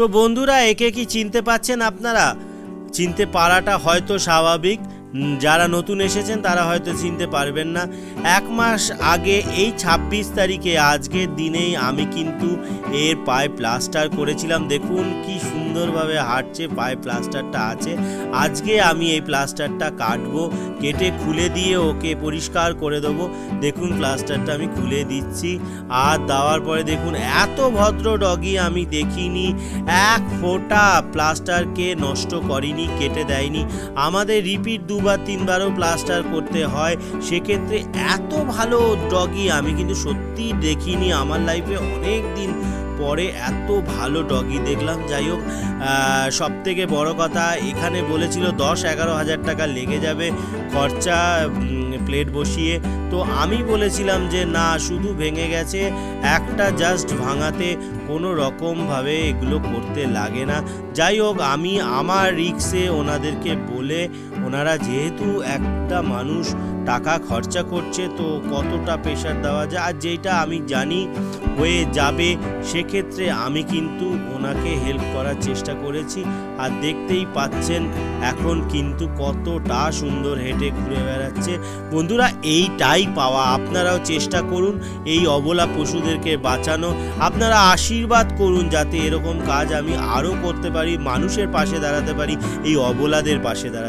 তো বন্ধুরা একে কি চিনতে পাচ্ছেন আপনারা? চিনতে পারাটা হয়তো স্বাভাবিক। যারা নতুন এসেছেন তারা হয়তো চিনতে পারবেন না। এক মাস আগে এই ছাব্বিশ তারিখে আজকের দিনেই আমি কিন্তু এর পায়ে প্লাস্টার করেছিলাম। দেখুন কি সুন্দরভাবে হাঁটছে, পায়ে প্লাস্টারটা আছে। আজকে আমি এই প্লাস্টারটা কাটবো, কেটে খুলে দিয়ে ওকে পরিষ্কার করে দেবো। দেখুন প্লাস্টারটা আমি খুলে দিচ্ছি। আর দেওয়ার পরে দেখুন এত ভদ্র ডগি আমি দেখিনি। এক ফোঁটা প্লাস্টারকে নষ্ট করিনি, কেটে দেয়নি। আমাদের রিপিট দুবার, তিনবারও প্লাস্টার করতে হয়, সেক্ষেত্রে এত ভালো ডগি আমি কিন্তু সত্যি দেখিনি। আমার লাইফে অনেক দিন পরে এত ভালো ডগি দেখলাম। যাই হোক সব থেকে বড় কথা, এখানে বলেছিল দশ এগারো হাজার টাকা লেগে যাবে খরচা প্লেট বসিয়ে। তো আমি বলেছিলাম যে, না, শুধু ভেঙে গেছে, একটা জাস্ট ভাঙাতে কোনো রকমভাবে এগুলো করতে লাগে না। যাই হোক, আমি আমার রিক্সে ওনাদেরকে বলে ওনারা যেহেতু একটা মানুষ, টাকা খরচা করছে, তো কতটা প্রেশার দেওয়া যায়? আর যেটা আমি জানি হয়ে যাবে, সেক্ষেত্রে আমি কিন্তু ওনাকে হেল্প করার চেষ্টা করেছি। আর দেখতেই পাচ্ছেন, এখন কিন্তু কতটা সুন্দর হেঁটে ঘুরে বেড়াচ্ছে। বন্ধুরা, এইটাই পাওয়া। আপনারাও চেষ্টা করুন এই অবলা পশুদেরকে বাঁচানো। আপনারা আশীর্বাদ করুন যাতে এরকম কাজ আমি আরও করতে পারি, মানুষের পাশে দাঁড়াতে পারি, এই অবলাদের পাশে দাঁড়াতে